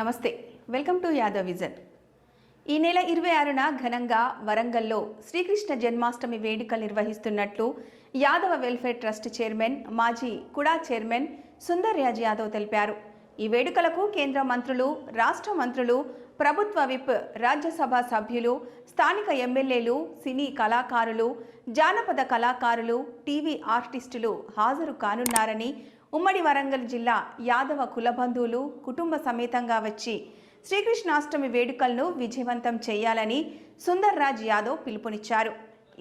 నమస్తే. Welcome to Yadav vision. ఈ నెల ఇరవై ఆరున ఘనంగా వరంగల్లో శ్రీకృష్ణ జన్మాష్టమి వేడుకలు నిర్వహిస్తున్నట్లు యాదవ వెల్ఫేర్ ట్రస్ట్ చైర్మన్ మాజీ కుడా చైర్మన్ సుందర్ రాజ్ యాదవ్ తెలిపారు. ఈ వేడుకలకు కేంద్ర మంత్రులు రాష్ట్ర మంత్రులు ప్రభుత్వ విప్ రాజ్యసభ సభ్యులు స్థానిక ఎమ్మెల్యేలు సినీ కళాకారులు జానపద కళాకారులు టీవీ ఆర్టిస్టులు హాజరు కానున్నారని ఉమ్మడి వరంగల్ జిల్లా యాదవ కులబంధువులు కుటుంబ సమేతంగా వచ్చి శ్రీకృష్ణాష్టమి వేడుకలను విజయవంతం చేయాలని సుందర్ రాజ్ యాదవ్ పిలుపునిచ్చారు.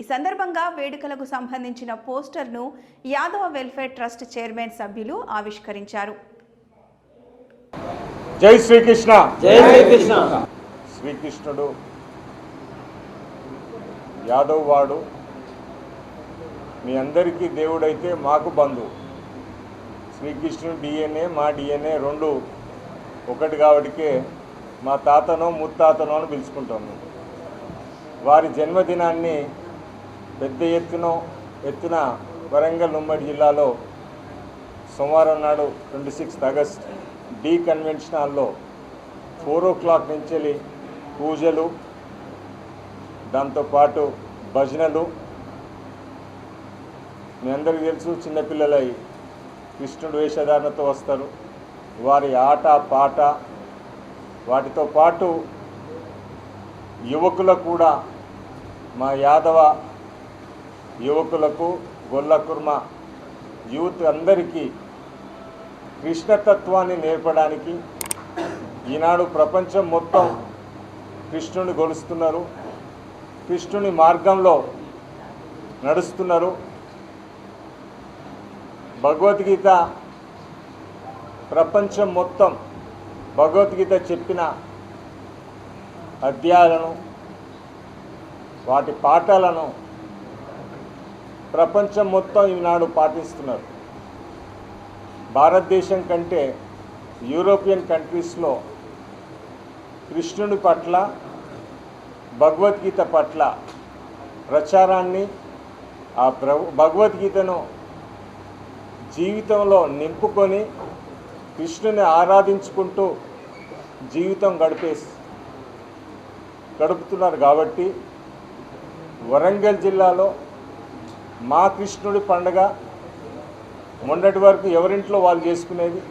ఈ సందర్భంగా వేడుకలకు సంబంధించిన పోస్టర్ను యాదవ వెల్ఫేర్ ట్రస్ట్ చైర్మన్ సభ్యులు ఆవిష్కరించారు. జై శ్రీకృష్ణ! జై శ్రీకృష్ణ! శ్రీకృష్ణుడు యాదవ్ వాడు. మీ అందరికీ దేవుడైతే మాకు బంధువు. శ్రీకృష్ణుడు డిఎన్ఏ మా డిఎన్ఏ రెండు ఒకటి కాబట్టికే మా తాతనో ముత్తాతనో అని పిలుచుకుంటాము వారి జన్మదినాన్ని పెద్ద ఎత్తున ఎత్తున వరంగల్ ఉమ్మడి జిల్లాలో సోమవారం నాడు twenty sixth August D convention హాల్లో ఫోర్ ఓ క్లాక్ నుంచి వెళ్ళి పూజలు దాంతోపాటు భజనలు. మీ అందరికీ తెలుసు చిన్నపిల్లలై కృష్ణుడు వేషధారణతో వస్తారు. వారి ఆట పాట వాటితో పాటు యువకులకు కూడా మా యాదవ యువకులకు గొల్లకుర్మ యూత్ అందరికీ కృష్ణతత్వాన్ని నేర్పడానికి ఈనాడు ప్రపంచం మొత్తం కృష్ణుని గొలుస్తున్నారు. కృష్ణుని మార్గంలో నడుస్తున్నారు. భగవద్గీత ప్రపంచం మొత్తం భగవద్గీత చెప్పిన అధ్యాయాలను వాటి పాఠాలను ప్రపంచం మొత్తం ఈనాడు పాటిస్తున్నారు. భారతదేశం కంటే యూరోపియన్ కంట్రీస్లో కృష్ణుని పట్ల భగవద్గీత పట్ల ప్రచారాన్ని ఆ ప్రభు భగవద్గీతను జీవితంలో నింపుకొని కృష్ణుని ఆరాధించుకుంటూ జీవితం గడిపే గడుపుతున్నారు కాబట్టి వరంగల్ జిల్లాలో మా కృష్ణుడి పండగ మొన్నటి వరకు ఎవరింట్లో వాళ్ళు చేసుకునేది?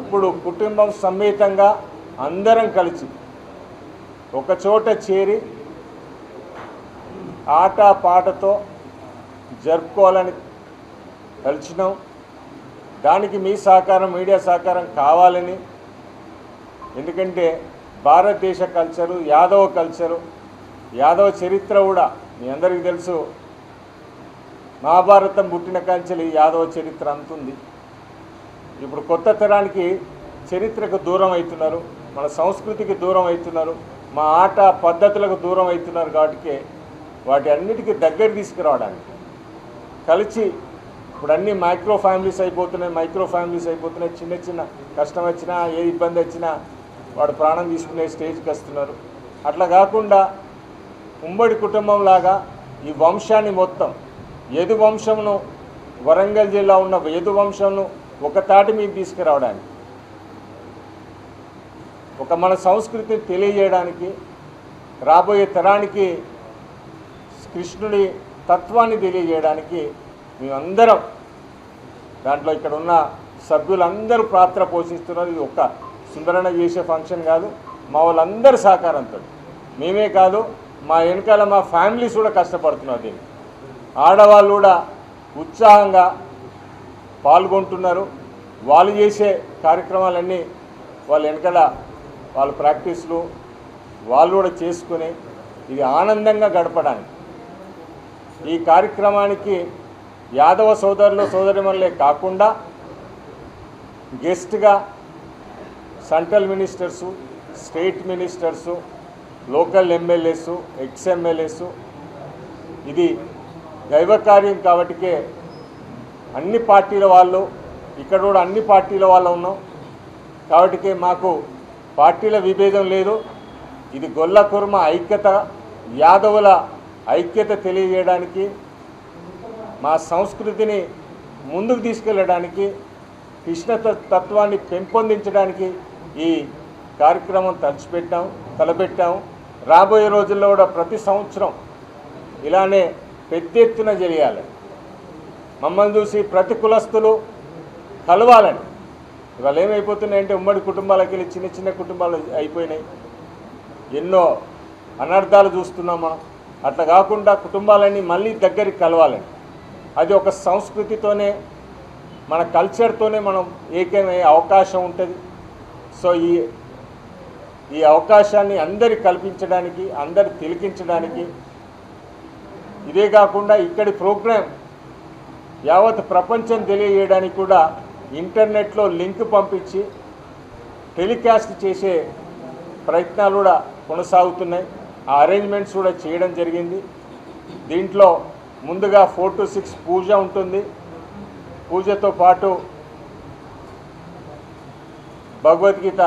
ఇప్పుడు కుటుంబం సమేతంగా అందరం కలిసి ఒక చోట చేరి ఆట పాటతో జరుపుకోవాలని కలిసినాం. దానికి మీ సహకారం మీడియా సహకారం కావాలని. ఎందుకంటే భారతదేశ కల్చరు యాదవ కల్చరు యాదవ చరిత్ర కూడా మీ అందరికీ తెలుసు. మహాభారతం పుట్టిన కంచెలు యాదవ చరిత్ర అంతుంది. ఇప్పుడు కొత్త తరానికి చరిత్రకు దూరం అవుతున్నారు మన సంస్కృతికి దూరం అవుతున్నారు మా ఆట పద్ధతులకు దూరం అవుతున్నారు కాబట్టి వాటి అన్నిటికీ దగ్గర తీసుకురావడానికి కలిసి ఇప్పుడు అన్ని మైక్రో ఫ్యామిలీస్ అయిపోతున్నాయి మైక్రో ఫ్యామిలీస్ అయిపోతున్నాయి. చిన్న చిన్న కష్టం వచ్చినా ఏ ఇబ్బంది వచ్చినా వాడు ప్రాణం తీసుకునే స్టేజ్కి వస్తున్నారు. అట్లా కాకుండా ఉమ్మడి కుటుంబం లాగా ఈ వంశాన్ని మొత్తం యదు వంశంను వరంగల్ జిల్లా ఉన్న యదు వంశంను ఒక తాటి మీద తీసుకురావడానికి ఒక మన సంస్కృతిని తెలియజేయడానికి రాబోయే తరానికి కృష్ణుడి తత్వాన్ని తెలియజేయడానికి మేమందరం దాంట్లో ఇక్కడ ఉన్న సభ్యులందరూ పాత్ర పోషిస్తున్నారు. ఇది ఒక్క సుందరణ చేసే ఫంక్షన్ కాదు మా వాళ్ళందరి సహకారంతో. మేమే కాదు మా వెనకాల మా ఫ్యామిలీస్ కూడా కష్టపడుతున్నారు దీన్ని. ఆడవాళ్ళు కూడా ఉత్సాహంగా పాల్గొంటున్నారు. వాళ్ళు చేసే కార్యక్రమాలన్నీ వాళ్ళ వెనకాల వాళ్ళ ప్రాక్టీస్లు వాళ్ళు కూడా చేసుకుని ఇది ఆనందంగా గడపడానికి. ఈ కార్యక్రమానికి యాదవ సోదరులు సోదరిమణులే కాకుండా గెస్ట్గా central ministers state ministers local MLAs ex MLAs. ఇది దైవకార్యం కాబట్టికే అన్ని పార్టీల వాళ్ళు ఇక్కడ కూడా అన్ని పార్టీల వాళ్ళు ఉన్నాం. కాబట్టికే మాకు పార్టీల విభేదం లేదు. ఇది గొల్ల కుర్మ ఐక్యత యాదవుల ఐక్యత తెలియజేయడానికి మా సంస్కృతిని ముందుకు తీసుకెళ్ళడానికి కృష్ణ తత్వాన్ని పెంపొందించడానికి ఈ కార్యక్రమం తలచిపెట్టాం తలపెట్టాము రాబోయే రోజుల్లో కూడా ప్రతి సంవత్సరం ఇలానే పెద్ద ఎత్తున జరిగాలి మమ్మల్ని చూసి ప్రతి కులస్తులు కలవాలని. ఇవాళ ఏమైపోతున్నాయంటే ఉమ్మడి కుటుంబాలకి వెళ్ళి చిన్న చిన్న కుటుంబాలు అయిపోయినాయి. ఎన్నో అనర్థాలు చూస్తున్నాం మనం అట్లా కాకుండా కుటుంబాలన్నీ మళ్ళీ దగ్గరికి కలవాలని. అది ఒక సంస్కృతితోనే మన కల్చర్తోనే మనం ఏకమయ్యే అవకాశం ఉంటుంది. సో ఈ ఈ అవకాశాన్ని అందరి కల్పించడానికి అందరి తిలకించడానికి ఇదే కాకుండా ఇక్కడి ప్రోగ్రాం యావత్ ప్రపంచం తెలియజేయడానికి కూడా ఇంటర్నెట్లో లింక్ పంపించి టెలికాస్ట్ చేసే ప్రయత్నాలు కూడా కొనసాగుతున్నాయి. ఆ అరేంజ్మెంట్స్ కూడా చేయడం జరిగింది. దీంట్లో ముందుగా ఫోర్ టు సిక్స్ పూజ ఉంటుంది. పూజతో పాటు భగవద్గీత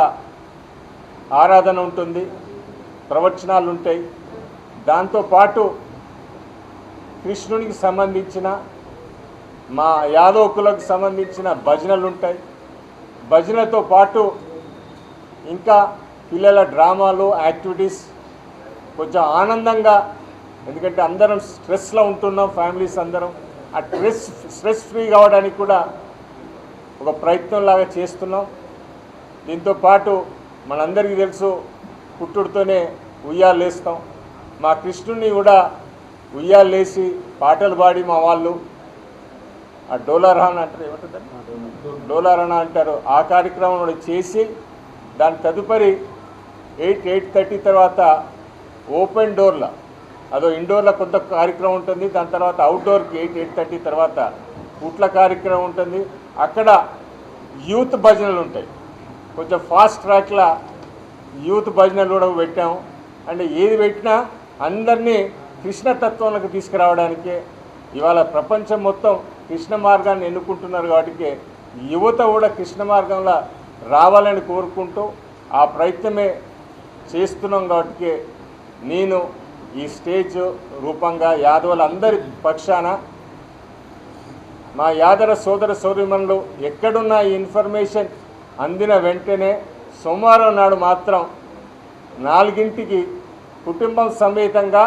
ఆరాధన ఉంటుంది. ప్రవచనాలు ఉంటాయి. దాంతోపాటు కృష్ణునికి సంబంధించిన మా యాదవకులకు సంబంధించిన భజనలు ఉంటాయి. భజనతో పాటు ఇంకా పిల్లల డ్రామాలు యాక్టివిటీస్ కొంచెం ఆనందంగా ఎందుకంటే అందరం స్ట్రెస్లో ఉంటున్నాం ఫ్యామిలీస్ అందరం. ఆ స్ట్రెస్ స్ట్రెస్ ఫ్రీ కావడానికి కూడా ఒక ప్రయత్నం లాగా చేస్తున్నాం. దీంతో పాటు మనందరికీ తెలుసు పుట్టుడితోనే ఉయ్యాలేస్తాం మా కృష్ణుడిని కూడా ఉయ్యాలేసి పాటలు పాడి మా వాళ్ళు. ఆ డోలారాన్ అంటారు ఏమంటారు? డోలారాన అంటారు. ఆ కార్యక్రమం కూడా చేసి దాని తదుపరి ఎయిట్ ఎయిట్ థర్టీ తర్వాత ఓపెన్ డోర్లో అదో ఇండోర్లో కొంత కార్యక్రమం ఉంటుంది దాని తర్వాత అవుట్డోర్కి ఎయిట్ ఎయిట్ థర్టీ తర్వాత పుట్ల కార్యక్రమం ఉంటుంది. అక్కడ యూత్ భజనలు ఉంటాయి. కొంచెం ఫాస్ట్ ట్రాక్లా యూత్ భజనలు కూడా పెట్టాము. అంటే ఏది పెట్టినా అందరినీ కృష్ణతత్వంలోకి తీసుకురావడానికే ఇవాళ ప్రపంచం మొత్తం కృష్ణ మార్గాన్ని ఎన్నుకుంటున్నారు కాబట్టి యువత కూడా కృష్ణ మార్గంలో రావాలని కోరుకుంటూ ఆ ప్రయత్నమే చేస్తున్నాం కాబట్టి నేను ఈ స్టేజ్ రూపంగా యాదవులందరి పక్షాన మా యాదవ సోదర సోదరిమణులు ఎక్కడున్న ఈ ఇన్ఫర్మేషన్ అందిన వెంటనే సోమవారం నాడు మాత్రం నాలుగింటికి కుటుంబం సమేతంగా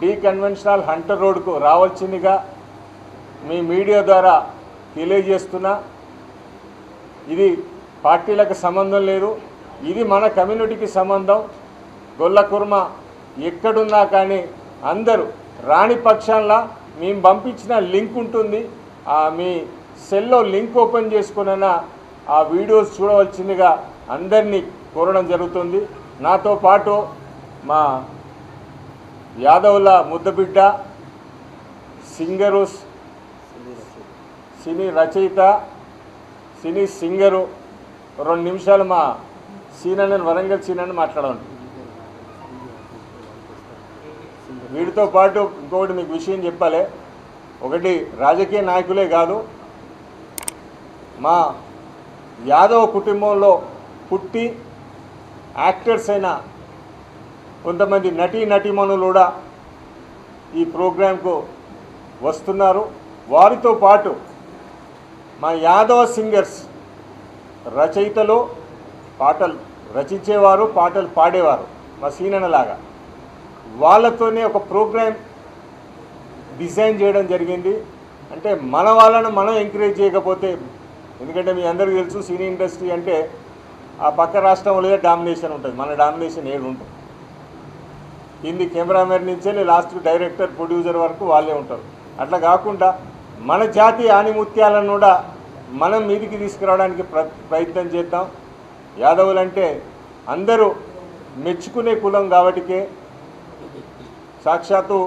డీ కన్వెన్షనల్ హంటర్ రోడ్కు రావాల్సిందిగా మీ మీడియా ద్వారా తెలియజేస్తున్నా. ఇది పార్టీలకు సంబంధం లేదు. ఇది మన కమ్యూనిటీకి సంబంధం. గొల్ల కుర్మ ఎక్కడున్నా కానీ అందరూ రాణి పక్షాల్లో మేము పంపించిన లింక్ ఉంటుంది. ఆ మీ సెల్లో లింక్ ఓపెన్ చేసుకున్న ఆ వీడియోస్ చూడవలసిందిగా అందరినీ కోరడం జరుగుతుంది. నాతో పాటు మా యాదవుల ముద్దబిడ్డ సింగరు సినీ రచయిత సినీ సింగరు. రెండు నిమిషాలు మా సీనని వరంగల్ సీనని మాట్లాడండి వీటితో పాటు ఇంకొకటి మీకు విషయం చెప్పాలి. ఒకటి రాజకీయ నాయకులే కాదు మా యాదవ కుటుంబంలో పుట్టి యాక్టర్స్ అయిన కొంతమంది నటీ నటీమణులు కూడా ఈ ప్రోగ్రాంకు వస్తున్నారు. వారితో పాటు మా యాదవ సింగర్స్ రచయితలు పాటలు రచించేవారు పాటలు పాడేవారు మా సీనన్నలాగా. వాళ్ళతోనే ఒక ప్రోగ్రామ్ డిజైన్ చేయడం జరిగింది. అంటే మన వాళ్ళను మనం ఎంకరేజ్ చేయకపోతే ఎందుకంటే మీ అందరికీ తెలుసు సినీ ఇండస్ట్రీ అంటే ఆ పక్క రాష్ట్రంలో డామినేషన్ ఉంటుంది? మన డామినేషన్ ఏడు ఉంటుంది? హిందీ కెమెరామెన్ నుంచే లాస్ట్ డైరెక్టర్ ప్రొడ్యూసర్ వరకు వాళ్ళే ఉంటారు. అట్లా కాకుండా మన జాతి ఆనిముత్యాలను కూడా మనం మీదికి తీసుకురావడానికి ప్ర ప్రయత్నం చేద్దాం. యాదవులంటే అందరూ మెచ్చుకునే కులం కాబట్టికే సాక్షాత్తు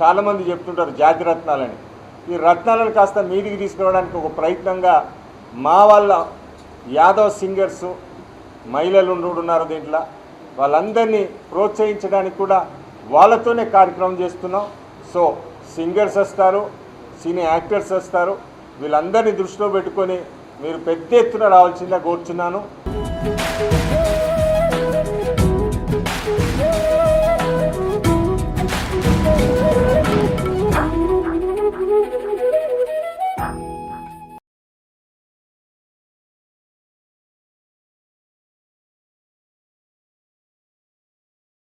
చాలామంది చెప్తుంటారు జాతి రత్నాలని. ఈ రత్నాలను కాస్త మీదికి తీసుకురావడానికి ఒక ప్రయత్నంగా మా వాళ్ళ యాదవ్ సింగర్స్ మహిళలు ఉన్నారు దీంట్లో. వాళ్ళందరినీ ప్రోత్సహించడానికి కూడా వాళ్ళతోనే కార్యక్రమం చేస్తున్నాం. సో సింగర్స్ వస్తారు సినీ యాక్టర్స్ వస్తారు. వీళ్ళందరినీ దృష్టిలో పెట్టుకొని మీరు పెద్ద ఎత్తున రావాల్సిందిగా కోరుచున్నాను.